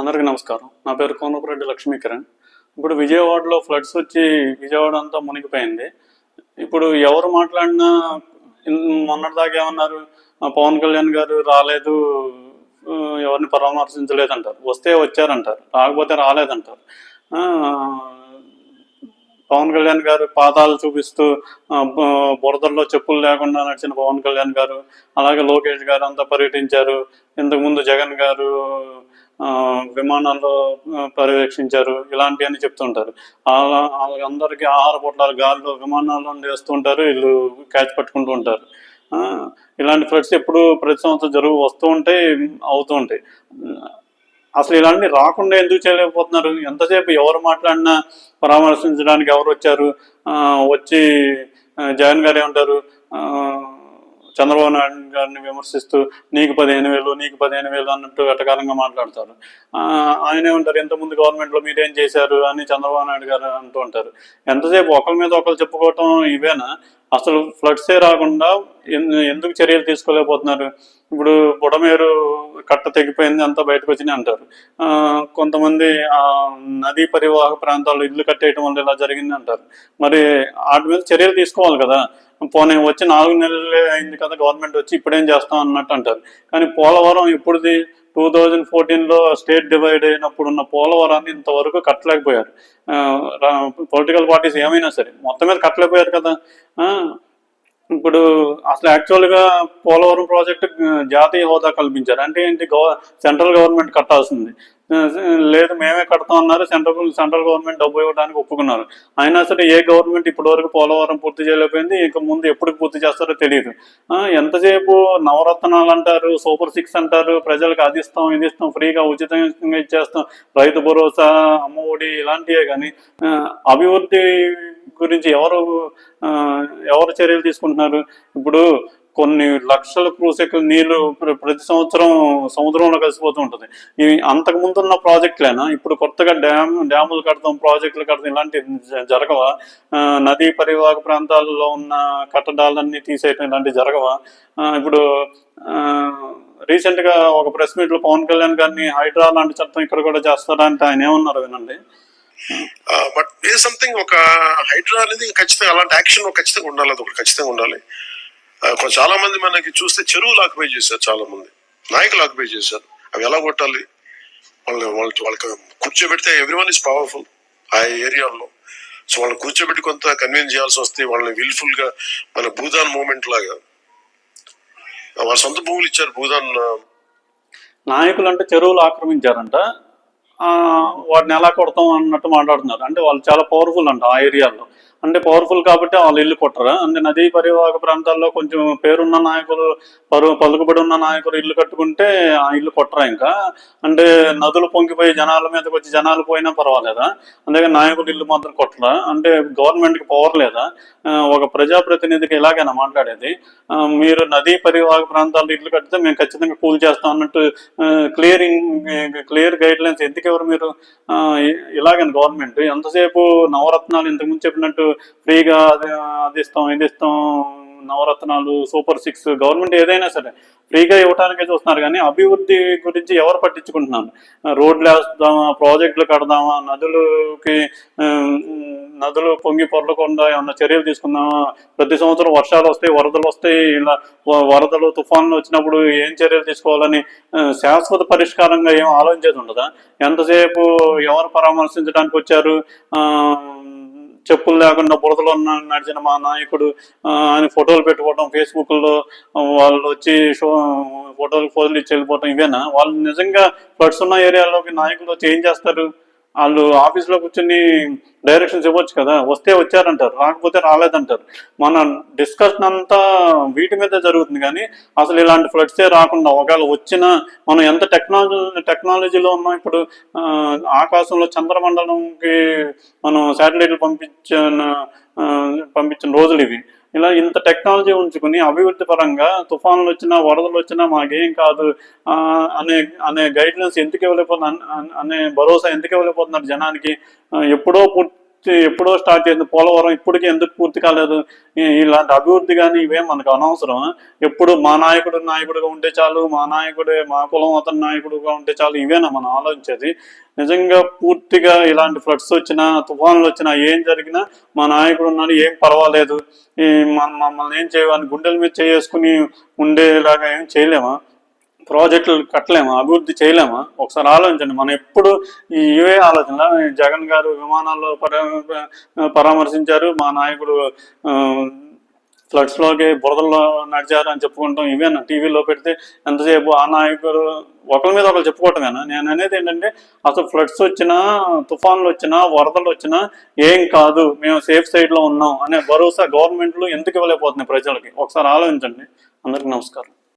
అందరికీ నమస్కారం. నా పేరు కోనపురెడ్డి లక్ష్మీకరణ్. ఇప్పుడు విజయవాడలో ఫ్లడ్స్ వచ్చి విజయవాడ అంతా మునిగిపోయింది. ఇప్పుడు ఎవరు మాట్లాడినా మొన్నటిదాకా ఏమన్నారు పవన్ కళ్యాణ్ గారు రాలేదు ఎవరిని పరామర్శించలేదంటారు. వస్తే వచ్చారంటారు రాకపోతే రాలేదంటారు. పవన్ కళ్యాణ్ గారు పాదాలు చూపిస్తూ బురదల్లో చెప్పులు లేకుండా నడిచిన పవన్ కళ్యాణ్ గారు అలాగే లోకేష్ గారు అంతా పర్యటించారు. ఇంతకుముందు జగన్ గారు విమానాల్లో పర్యవేక్షించారు పర్యవేక్షించారు. ఇలాంటివన్నీ చెప్తుంటారు. అలా వాళ్ళందరికీ ఆహార పొట్లాలు గాల్లో విమానాల్లో వేస్తుంటారు వీళ్ళు క్యాచ్ పట్టుకుంటూ ఉంటారు. ఇలాంటి ఫ్లడ్స్ ఎప్పుడు ప్రతి సంవత్సరం జరుగు వస్తూ ఉంటాయి అవుతూ ఉంటాయి. అసలు ఇలాంటివి రాకుండా ఎందుకు చేయలేకపోతున్నారు? ఎంతసేపు ఎవరు మాట్లాడినా పరామర్శించడానికి ఎవరు వచ్చారు? వచ్చి జగన్ గారు ఏమంటారు? చంద్రబాబు నాయుడు గారిని విమర్శిస్తూ నీకు పదిహేను వేలు నీకు పదిహేను వేలు అన్నట్టు వెటకారంగా మాట్లాడతారు. ఆయన ఏమంటారు ఇంతకుముందు గవర్నమెంట్లో మీరేం చేశారు? అని చంద్రబాబు నాయుడు గారు అంటూ ఉంటారు. ఎంతసేపు ఒకరి మీద ఒకరు చెప్పుకోవటం ఇవేనా? అసలు ఫ్లడ్సే రాకుండా ఎందుకు చర్యలు తీసుకోలేకపోతున్నారు? ఇప్పుడు బుడమేరు కట్ట తెగిపోయింది అంతా బయటకు వచ్చినాయి అంటారు. కొంతమంది ఆ నదీ పరివాహక ప్రాంతాల్లో ఇల్లు కట్టేయటం వల్ల ఇలా జరిగింది అంటారు. మరి వాటి మీద చర్యలు తీసుకోవాలి కదా. పోనీ వచ్చి నాలుగు నెలలే అయింది కదా గవర్నమెంట్ వచ్చి ఇప్పుడేం చేస్తాం అన్నట్టు అంటారు. కానీ పోలవరం ఇప్పుడుది టూ థౌజండ్ ఫోర్టీన్లో స్టేట్ డివైడ్ అయినప్పుడు ఉన్న పోలవరాన్ని ఇంతవరకు కట్టలేకపోయారు. పొలిటికల్ పార్టీస్ ఏమైనా సరే మొత్తం మీద కట్టలేకపోయారు కదా. ఇప్పుడు అసలు యాక్చువల్గా పోలవరం ప్రాజెక్టు జాతీయ హోదా కల్పించారు. అంటే ఏంటి గవ సెంట్రల్ గవర్నమెంట్ కట్టాల్సింది. లేదు మేమే కడతాం అన్నారు. సెంట్రల్ సెంట్రల్ గవర్నమెంట్ డబ్బు ఇవ్వడానికి ఒప్పుకున్నారు. అయినా సరే ఏ గవర్నమెంట్ ఇప్పటి వరకు పోలవరం పూర్తి చేయలేకపోయింది? ఇంకా ముందు ఎప్పుడు పూర్తి చేస్తారో తెలియదు. ఎంతసేపు నవరత్నాలు అంటారు సూపర్ సిక్స్ అంటారు ప్రజలకు అది ఇస్తాం ఇది ఇస్తాం ఫ్రీగా ఉచితంగా ఇచ్చేస్తాం రైతు భరోసా అమ్మఒడి ఇలాంటివే కానీ అభివృద్ధి గురించి ఎవరు ఎవరు చర్యలు తీసుకుంటున్నారు? ఇప్పుడు కొన్ని లక్షల క్రూసెక్కుల నీళ్ళు ప్ర- ప్రతి సంవత్సరం సముద్రంలో కలిసిపోతూ ఉంటుంది. ఇవి అంతకు ముందున్న ప్రాజెక్టులేనా ఇప్పుడు కొత్తగా డ్యామ్ డ్యాములు కడతాం ప్రాజెక్టులు కడతాం ఇలాంటి జరగవా? నదీ పరివాహక ప్రాంతాల్లో ఉన్న కట్టడాలన్నీ తీసేయటం ఇలాంటివి జరగవా? ఇప్పుడు రీసెంట్గా ఒక ప్రెస్ మీట్లో పవన్ కళ్యాణ్ గారిని హైడ్రా లాంటి చట్టం ఇక్కడ కూడా చేస్తారంటే ఆయన ఏమన్నారు వినండి? బట్ ఏ సంథింగ్ ఒక హైడ్రా అనేది ఖచ్చితంగా అలాంటి యాక్షన్ ఖచ్చితంగా ఉండాలి అది ఒకటి ఖచ్చితంగా ఉండాలి. చాలా మంది మనకి చూస్తే చెరువులు ఆక్యుపై చేశారు చాలా మంది నాయకులు ఆక్యుపై చేశారు. అవి ఎలా కొట్టాలి? వాళ్ళని వాళ్ళకి వాళ్ళకి కూర్చోబెడితే ఎవ్రీవన్ ఇస్ పవర్ఫుల్ ఆ ఏరియాలో. సో వాళ్ళని కూర్చోబెట్టి కొంత కన్విన్స్ చేయాల్సి వస్తే వాళ్ళని విల్ఫుల్గా మన భూదాన్ మూమెంట్ లాగా. వాళ్ళ సొంత భూములు ఇచ్చారు భూదాన్ నాయకులు అంటే చెరువులు ఆక్రమించారంట. ఆ, వాటిని ఎలా కొడతాం అన్నట్టు మాట్లాడుతున్నారు. అంటే వాళ్ళు చాలా పవర్ఫుల్ అంట ఆ ఏరియాలో. అంటే పవర్ఫుల్ కాబట్టి వాళ్ళు ఇల్లు కొట్టరు. అంటే నదీ పరివాహక ప్రాంతాల్లో కొంచెం పేరున్న నాయకులు పరు పలుకుబడి ఉన్న నాయకులు ఇల్లు కట్టుకుంటే ఆ ఇల్లు కొట్టరా ఇంకా. అంటే నదులు పొంగిపోయి జనాల మీదకి వచ్చి జనాలు పోయినా పర్వాలేదా? అందుకే నాయకులు ఇల్లు మాత్రం కొట్టరా? అంటే గవర్నమెంట్కి పవర్ లేదా? ఒక ప్రజాప్రతినిధికి ఇలాగైనా మాట్లాడేది. మీరు నదీ పరివాహక ప్రాంతాల్లో ఇల్లు కడితే మేము ఖచ్చితంగా కూల్ చేస్తాం అన్నట్టు క్లియరింగ్ క్లియర్ గైడ్ లైన్స్ ఎందుకు ఎవరు మీరు? ఇలాగని గవర్నమెంట్? ఎంతసేపు నవరత్నాలు ఇంతకుముందు చెప్పినట్టు ఫ్రీగా అది ఇస్తాం ఇది ఇస్తాం నవరత్నాలు సూపర్ సిక్స్ గవర్నమెంట్ ఏదైనా సరే ఫ్రీగా ఇవ్వడానికే చూస్తున్నారు కానీ అభివృద్ధి గురించి ఎవరు పట్టించుకుంటున్నారు? రోడ్లు వేస్తామా? ప్రాజెక్టులు కడదామా? నదులకి నదులు పొంగి పొరలకుండా ఏమన్నా చర్యలు తీసుకుందామా? ప్రతి సంవత్సరం వర్షాలు వస్తాయి వరదలు వస్తాయి ఇలా వరదలు తుఫాన్లు వచ్చినప్పుడు ఏం చర్యలు తీసుకోవాలని శాశ్వత పరిష్కారంగా ఏం ఆలోచించేది ఉండదా? ఎంతసేపు ఎవరు పరామర్శించడానికి వచ్చారు? చెప్పులు లేకుండా బురదలో ఉన్న- నడిచిన మా నాయకుడు అని ఆయన ఫోటోలు పెట్టుకోవడం ఫేస్బుక్లో వాళ్ళు వచ్చి షో ఫోటోలు ఫోజులు ఇచ్చి వెళ్ళిపోవటం ఇవేనా? వాళ్ళు నిజంగా ఫ్లడ్స్ ఉన్న ఏరియాలోకి నాయకులు వచ్చి ఏం చేస్తారు? వాళ్ళు ఆఫీస్లో కూర్చొని డైరెక్షన్స్ ఇవ్వచ్చు కదా వస్తే వచ్చారంటారు రాకపోతే రాలేదంటారు. మన డిస్కషన్ అంతా వీటి మీద జరుగుతుంది కానీ అసలు ఇలాంటి ఫ్లడ్సే రాకుండా ఒకవేళ వచ్చినా మనం ఎంత టెక్నాలజీ టెక్నాలజీలో ఉన్నాం ఇప్పుడు ఆకాశంలో చంద్రమండలంకి మనం శాటిలైట్లు పంపించిన పంపించిన రోజులు ఇవి. ఇలా ఇంత టెక్నాలజీ ఉంచుకుని అభివృద్ధి పరంగా తుఫాన్లు వచ్చినా వరదలు వచ్చినా మాకేం కాదు. ఆ, అనే అనే గైడ్లైన్స్ ఎందుకు ఇవ్వలేకపోతున్నా అనే భరోసా ఎందుకు ఇవ్వలేకపోతున్నారు జనానికి? ఎప్పుడో పుట్- ఎప్పుడో స్టార్ట్ చేసిన పోలవరం ఇప్పటికీ ఎందుకు పూర్తి కాలేదు? ఇలాంటి అభివృద్ధి కానీ ఇవే మనకు అనవసరం. ఎప్పుడు మా నాయకుడు నాయకుడుగా ఉంటే చాలు మా నాయకుడే మా కులం అతని నాయకుడుగా ఉంటే చాలు ఇవేనా మనం ఆలోచించేది? నిజంగా పూర్తిగా ఇలాంటి ఫ్లడ్స్ వచ్చినా తుఫాన్లు వచ్చినా ఏం జరిగినా మా నాయకుడు ఉన్నాడు ఏం పర్వాలేదు. ఈ మన మమ్మల్ని ఏం చేయమని గుండెల మీద చేసుకుని ఉండేలాగా ఏం చేయలేమా? ప్రాజెక్టులు కట్టలేమా అభివృద్ధి చేయలేమా? ఒకసారి ఆలోచించండి. మనం ఎప్పుడు ఇవే ఆలోచన జగన్ గారు విమానాల్లో పరా పరామర్శించారు మా నాయకుడు ఫ్లడ్స్లోకి బురదల్లో నడిచారు అని చెప్పుకుంటాం. ఇవేనా? టీవీలో పెడితే ఎంతసేపు ఆ నాయకుడు ఒకరి మీద ఒకరు చెప్పుకోవటమేనా? నేను అనేది ఏంటంటే అసలు ఫ్లడ్స్ వచ్చినా తుఫాన్లు వచ్చినా వరదలు వచ్చినా ఏం కాదు మేము సేఫ్ సైడ్లో ఉన్నాం అనే భరోసా గవర్నమెంట్లు ఎందుకు ఇవ్వలేకపోతున్నాయి ప్రజలకి? ఒకసారి ఆలోచించండి. అందరికీ నమస్కారం.